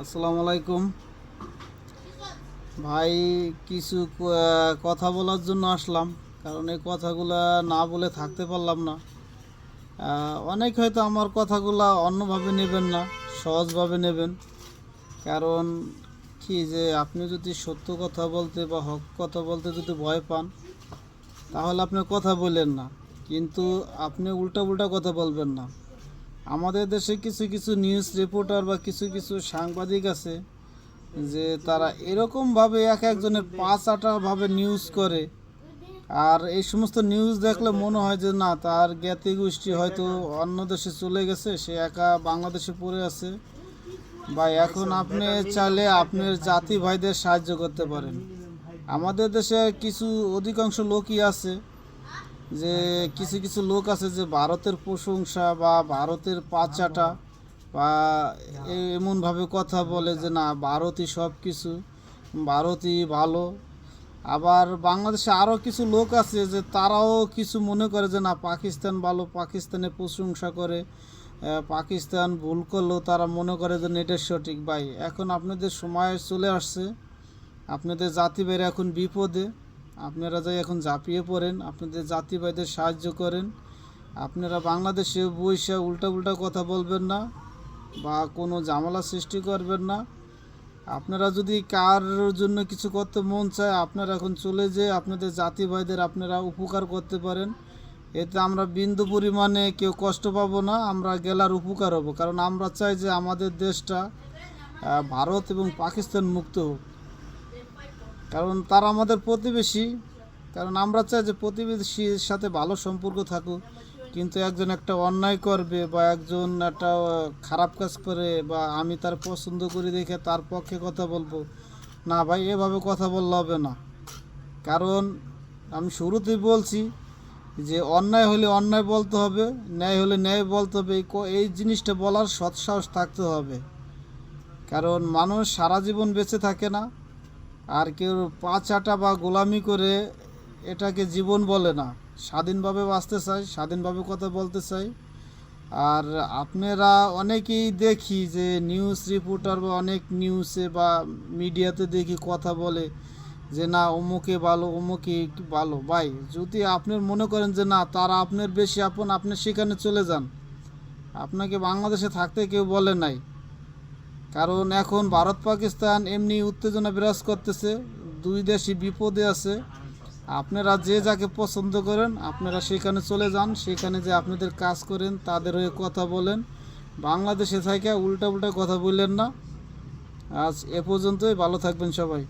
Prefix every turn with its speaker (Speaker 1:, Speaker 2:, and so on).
Speaker 1: আসসালামু আলাইকুম। ভাই, কিছু কথা বলার জন্য আসলাম, কারণ এই কথাগুলা না বলে থাকতে পারলাম না। অনেক হয়তো আমার কথাগুলা অন্যভাবে নেবেন না, সহজভাবে নেবেন। কারণ কি যে, আপনি যদি সত্য কথা বলতে বা হক কথা বলতে যদি ভয় পান, তাহলে আপনি কথা বলেন না। কিন্তু আপনি উল্টা উল্টা কথা বলবেন না। আমাদের দেশে কিছু কিছু নিউজ রিপোর্টার বা কিছু কিছু সাংবাদিক আছে যে তারা এরকমভাবে এক একজনের পাঁচ আটাভাবে নিউজ করে। আর এই সমস্ত নিউজ দেখলে মনে হয় যে না, তার জ্ঞাতি গোষ্ঠী হয়তো অন্য দেশে চলে গেছে, সে একা বাংলাদেশে পড়ে আছে বা এখন আপনি চাইলে আপনার জাতি ভাইদের সাহায্য করতে পারেন। আমাদের দেশে কিছু অধিকাংশ লোকই আছে যে কিছু কিছু লোক আছে যে ভারতের প্রশংসা বা ভারতের পাচাটা বা এমনভাবে কথা বলে যে না, ভারতই সব কিছু ভারতই ভালো। আবার বাংলাদেশে আরও কিছু লোক আছে যে তারাও কিছু মনে করে যে না, পাকিস্তান ভালো পাকিস্তানের প্রশংসা করে পাকিস্তান ভুল করলেও তারা মনে করে যে এটা সঠিক। ভাই, এখন আপনাদের সময় চলে আসছে। আপনাদের জাতি এখন বিপদে। আপনারা যাই এখন ঝাঁপিয়ে পড়েন, আপনাদের জাতি ভাইদের সাহায্য করেন, আপনারা বাংলাদেশে বৈশা উল্টা উল্টা কথা বলবেন না বা কোনো ঝামেলা সৃষ্টি করবেন না। আপনারা যদি কার জন্য কিছু করতে মন চায়, আপনারা এখন চলে যেয়ে আপনাদের জাতি ভাইদের আপনারা উপকার করতে পারেন। এতে আমরা বিন্দু পরিমাণে কেউ কষ্ট পাবো না, আমরা গেলার উপকার হব। কারণ আমরা চাই যে আমাদের দেশটা ভারত এবং পাকিস্তান মুক্ত হোক। কারণ তারা আমাদের প্রতিবেশী। কারণ আমরা চাই যে প্রতিবেশীর সাথে ভালো সম্পর্ক থাকুক। কিন্তু একজন একটা অন্যায় করবে বা একজন একটা খারাপ কাজ করে বা আমি তার পছন্দ করি দেখে তার পক্ষে কথা বলব। না ভাই, এভাবে কথা বললে হবে না। কারণ আমি শুরুতেই বলছি যে অন্যায় হলে অন্যায় বলতে হবে, ন্যায় হলে ন্যায় বলতে হবে। এই জিনিসটা বলার সৎসাহস থাকতে হবে। কারণ মানুষ সারা জীবন বেঁচে থাকে না। আর কেউ পাঁচ আটা বা গোলামি করে এটাকে জীবন বলে না। স্বাধীনভাবে বাঁচতে চাই স্বাধীনভাবে কথা বলতে চাই। আর আপনারা অনেকেই দেখি যে নিউজ রিপোর্টার বা অনেক নিউজে বা মিডিয়াতে দেখি কথা বলে যে, না, অমুকে ভালো অমুকে ভালো। ভাই, যদি আপনি মনে করেন যে, না, তারা আপনার বেশি আপন, আপনি সেখানে চলে যান। আপনাকে বাংলাদেশে থাকতে কেউ বলে নাই। কারণ এখন ভারত, পাকিস্তান এমনি উত্তেজনা বিরাজ করতেছে, দুই দেশই বিপদে আছে। আপনারা যে যাকে পছন্দ করেন, আপনারা সেখানে চলে যান, সেখানে যে আপনাদের কাজ করেন, তাদের হয়ে কথা বলেন। বাংলাদেশে থেকে উল্টা উল্টা কথা বললেন না। আজ এ পর্যন্তই, ভালো থাকবেন সবাই।